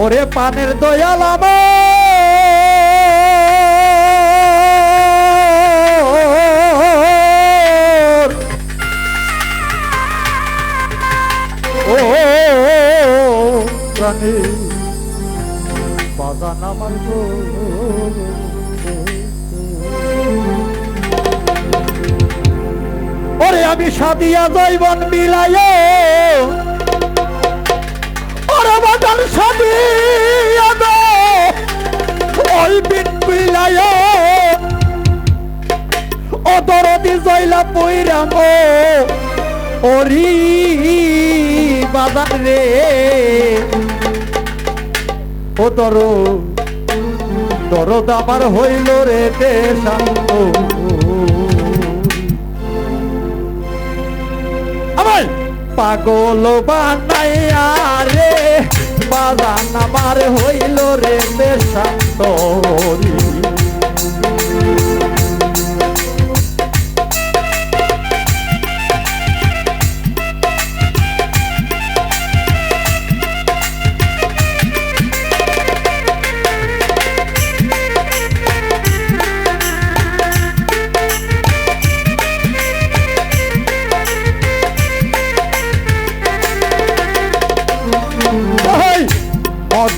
ওরে পানের ও বাজান আমার গো। ওরে আমি সাদিয়া জৈবন বিলায় সাদিয়া দো ওই বিন বিলায় ও দরদি জয়লা পইরাম ওরি বাজার রে। ও দর দরদ আমার হইল রে দেশান্ত পাগল বানাইয়া রে বাজান আমার হইল রে দেশান্তরি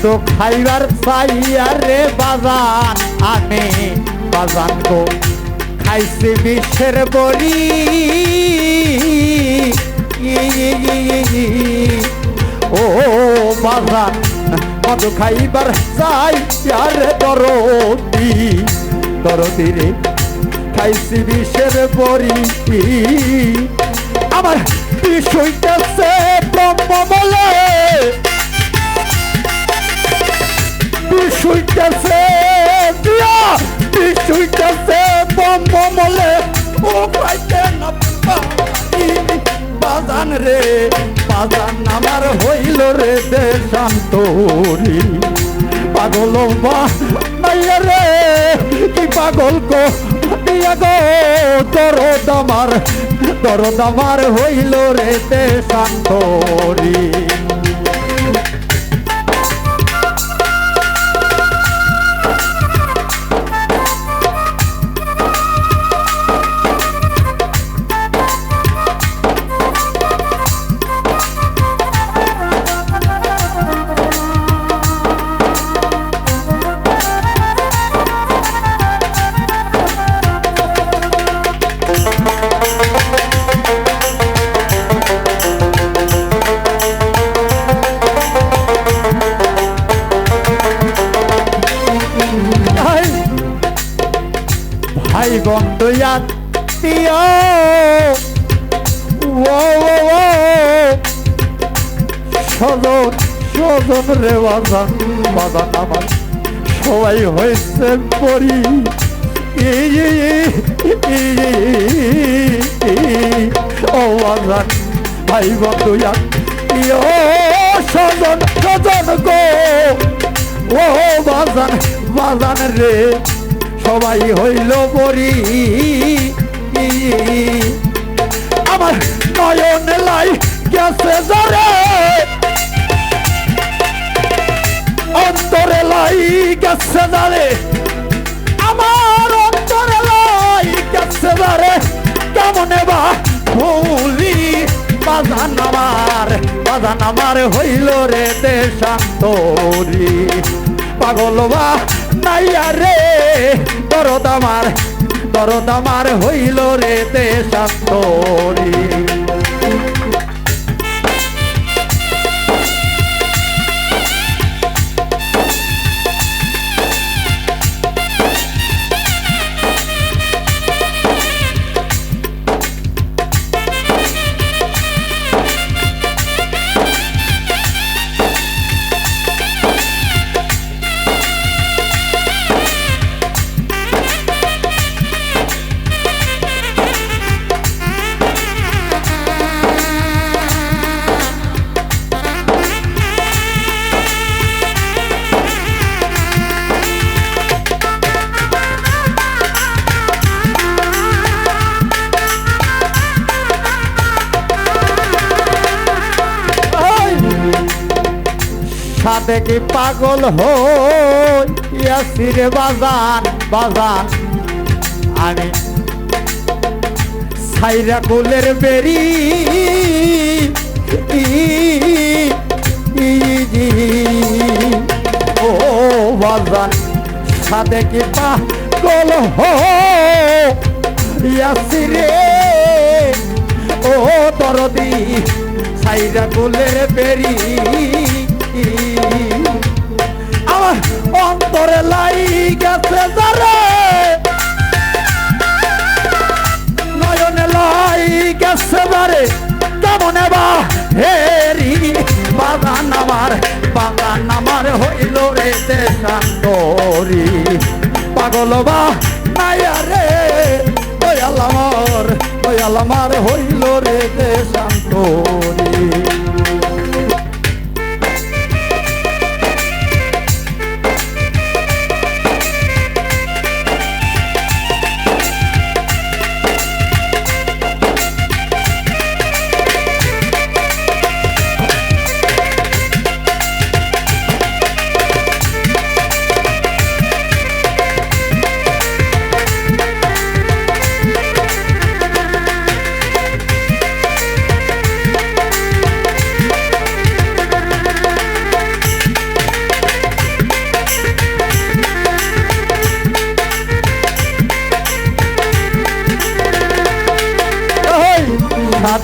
মদ খাইবার চাইয়া রে বাজান আমি বাজান গো। খাইছি বিশ্বের বড়ি। ও বাজান, মদ খাইবার চাইয়া রে দরদি। দরদি রে, খাইছি বিশ্বের বড়ি। আমার বিষয়টাছে ব্রহ্ম বলে বিষয়টাছে দিয়া বিষয়টাছে ব্রহ্ম বলে ও পাইতে বাজান রে, বাজান আমার হইল রে দেশান্তরি। পাগল বা রে, কি পাগল গো দিয়া গো, দরদ আমার দরদ আমার হইল রে দেশান্তরি। ভাই বন্ধু আত্মীয় ও ও ও। সজন সজন রে বাজান বাজান আমার। সবাই হয়েছে পরি। ও, বাজান, ভাই বন্ধু আত্মীয় সজন সজন গো। ও, বাজান বাজান রে। সবাই হইল বরি আমার নয়ন লাই গেছে জরে। অন্তরে লাই গেছে জরে। আমার অন্তরে লাই গেছে জরে। কেমনে বা ভুলি? বাজান আমার বাজান আমার হইল রে দেশান্তরি। পাগল বা নাইয়া রে দরদ আমার দরদ আমার হইল রে দেশান্তরি সাদেকি পাগল হইয়াছি রে বাজান বাজান আমি সাইরা কুলের বেরি। ও বাজান সাদেকি পাগল হইয়াছি রে। ও দরদি, সাইরা কুলের বেরি। আমার অন্তরে লাই গেছে যারে নয়নে লাই গেছে যারে কেমন বা হেরি? বাগান আমার বাগান আমার হইল রে দেশান্তরি পাগল বা নাইয়া রে, দয়াল আমার দয়াল আমার হইল রে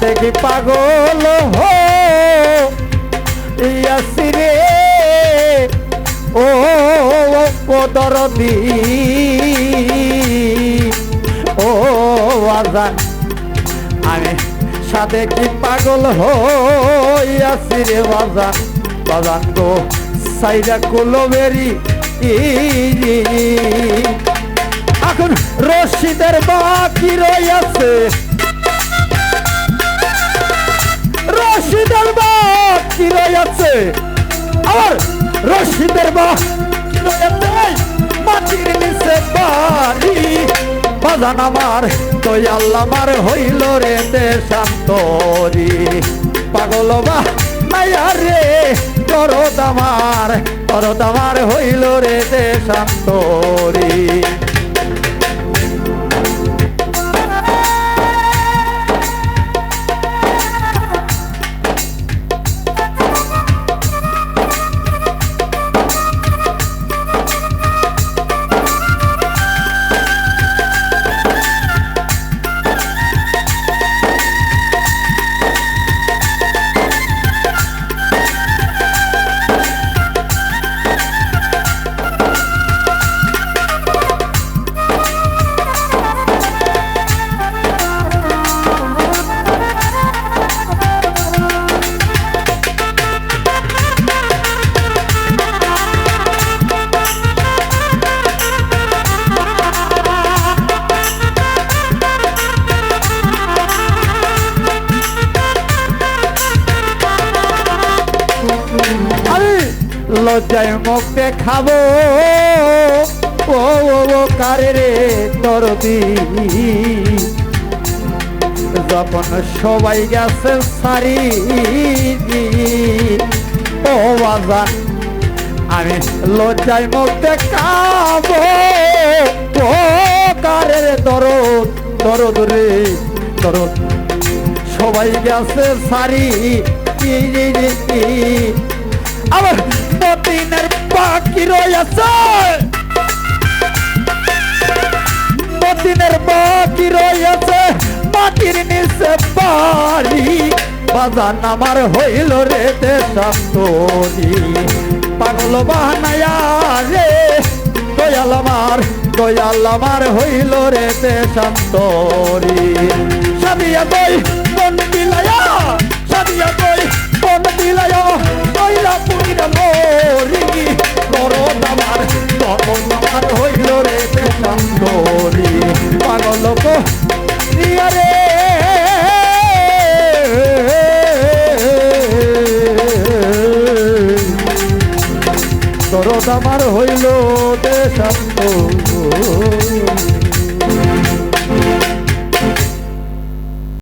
কি পাগল হো। ইয়াসি রে ও ও দরদি। ও আজান আমি সাথে কি পাগল হো? ইয়াসি রে বাজান বাজান গো সাইরা কুলবেরি এখন রশিদের বাকি রয়েছে রশিদের বাকি রয়েছে আর রশিদের বাকি রয়েছে মাটির নিচে বাড়ি। বাজান আমার দয়াল আমার হইল রে পাগল বা মায়া রে করদ আমার করদ আমার হইল রে লজ্জায় মুখ দেখাবো ও ও কারে রে দরদি যখন সবাই গেছে সারি ও বাজান আমি লজ্জায় মুখ দেখাবো ও, কারে রে দরদ দরদ রে দরদ সবাই গেছে সারি আমার মতিনের বাকি রয়েছে। মতিনের বাকি রয়েছে, মাটির নিচে বাড়ি। বাজান আমার হইল রে দেশান্তরি পাগল বানায়া রে, দয়াল আমার দয়াল আমার হইল রে দেশান্তরি সাদিয়া দই, মন বিলায়া সাদিয়া দই, মন বিলায়া পুরিরা মরি করদ আমার করদ আমার হইল রে দেশান্তরি পাগল রে। দরদ আমার হইল দেশান্ত